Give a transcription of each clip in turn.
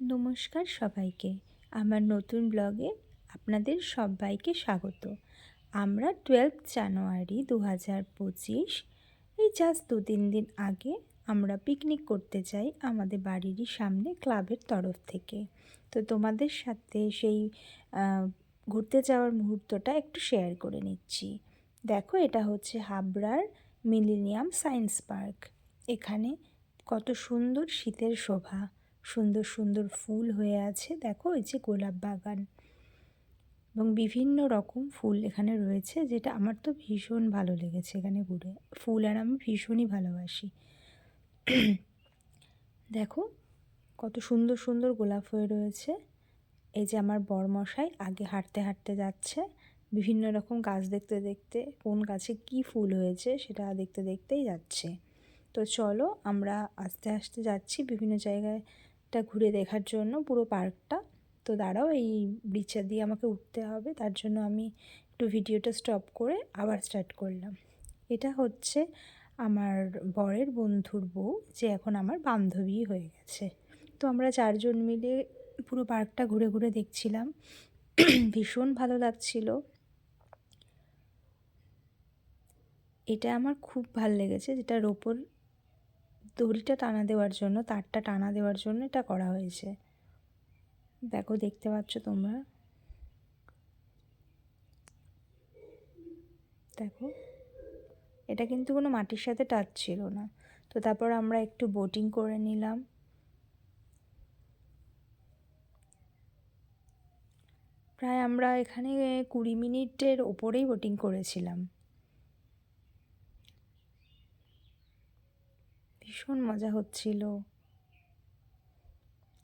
নমস্কার সবাইকে। আমার নতুন ব্লগে আপনাদের সবাইকে স্বাগত। আমরা টুয়েলভ জানুয়ারি দু হাজার পঁচিশ, এই জাস্ট দু তিন দিন আগে আমরা পিকনিক করতে যাই আমাদের বাড়িরই সামনে ক্লাবের তরফ থেকে। তো তোমাদের সাথে সেই ঘুরতে যাওয়ার মুহূর্তটা একটু শেয়ার করে নিচ্ছি। দেখো, এটা হচ্ছে হাবড়ার মিলেনিয়াম সায়েন্স পার্ক। এখানে কত সুন্দর শীতের শোভা। সুন্দর সুন্দর ফুল হয়ে আছে। দেখো, এই যে গোলাপ বাগান এবং বিভিন্ন রকম ফুল এখানে রয়েছে, যেটা আমার তো ভীষণ ভালো লেগেছে এখানে ঘুরে। ফুল আর আমি ভীষণই ভালোবাসি। দেখো, কত সুন্দর সুন্দর গোলাপ হয়ে রয়েছে। এই যে আমার বরমশাই আগে হাঁটতে হাঁটতে যাচ্ছে, বিভিন্ন রকম গাছ দেখতে দেখতে, কোন গাছে কি ফুল হয়েছে সেটা দেখতে দেখতেই যাচ্ছে। তো চলো, আমরা আস্তে আস্তে যাচ্ছি বিভিন্ন জায়গাটা ঘুরে দেখার জন্য পুরো পার্কটা। তো দাঁড়াও, এই ব্রিজটা দিয়ে আমাকে উঠতে হবে। তার জন্য আমি একটু ভিডিওটা স্টপ করে আবার স্টার্ট করলাম। এটা হচ্ছে আমার বরের বন্ধুর বউ, যে এখন আমার বান্ধবী হয়ে গেছে। তো আমরা চারজন মিলে পুরো পার্কটা ঘুরে ঘুরে দেখছিলাম। ভীষণ ভালো লাগছিল। এটা আমার খুব ভালো লেগেছে যেটা ওপর দড়িটা টানা দেওয়ার জন্য, তারটা টানা দেওয়ার জন্য এটা করা হয়েছে। দেখো, দেখতে পাচ্ছ তোমরা? দেখো, এটা কিন্তু কোনো মাটির সাথে টাচ ছিল না। তো তারপর আমরা একটু বোটিং করে নিলাম। প্রায় আমরা এখানে কুড়ি মিনিটের ওপরেই বোটিং করেছিলাম। ভীষণ মজা হচ্ছিল।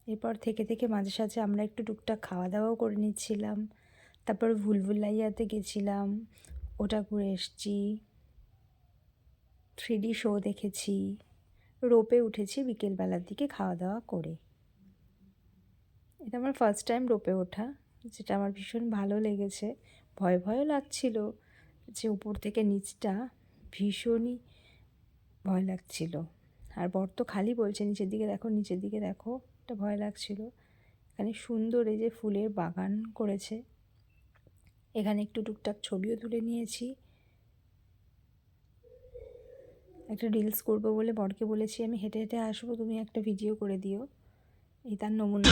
এরপর থেকে থেকে মাঝে সাঝে আমরা একটু টুকটাক খাওয়া দাওয়াও করে নিচ্ছিলাম। তারপর ভুলভুলাইয়াতে গেছিলাম। ওটা ঘুরে এসছি। থ্রি ডি শো দেখেছি। রোপে উঠেছি বিকেলবেলার দিকে খাওয়া দাওয়া করে। এটা আমার ফার্স্ট টাইম রোপে ওঠা, যেটা আমার ভীষণ ভালো লেগেছে। ভয় ভয়ও লাগছিল যে উপর থেকে নিচটা ভীষণই ভয় লাগছিল। আর বর তো খালি বলছে, নিচের দিকে দেখো, নিচের দিকে দেখো। একটা ভয় লাগছিল। এখানে সুন্দর এই যে ফুলের বাগান করেছে। এখানে একটু টুকটাক ছবিও তুলে নিয়েছি। একটা রিলস করব বলে বরকে বলেছি, আমি হেঁটে হেঁটে আসব, তুমি একটা ভিডিও করে দিও। এই তার নমুনা।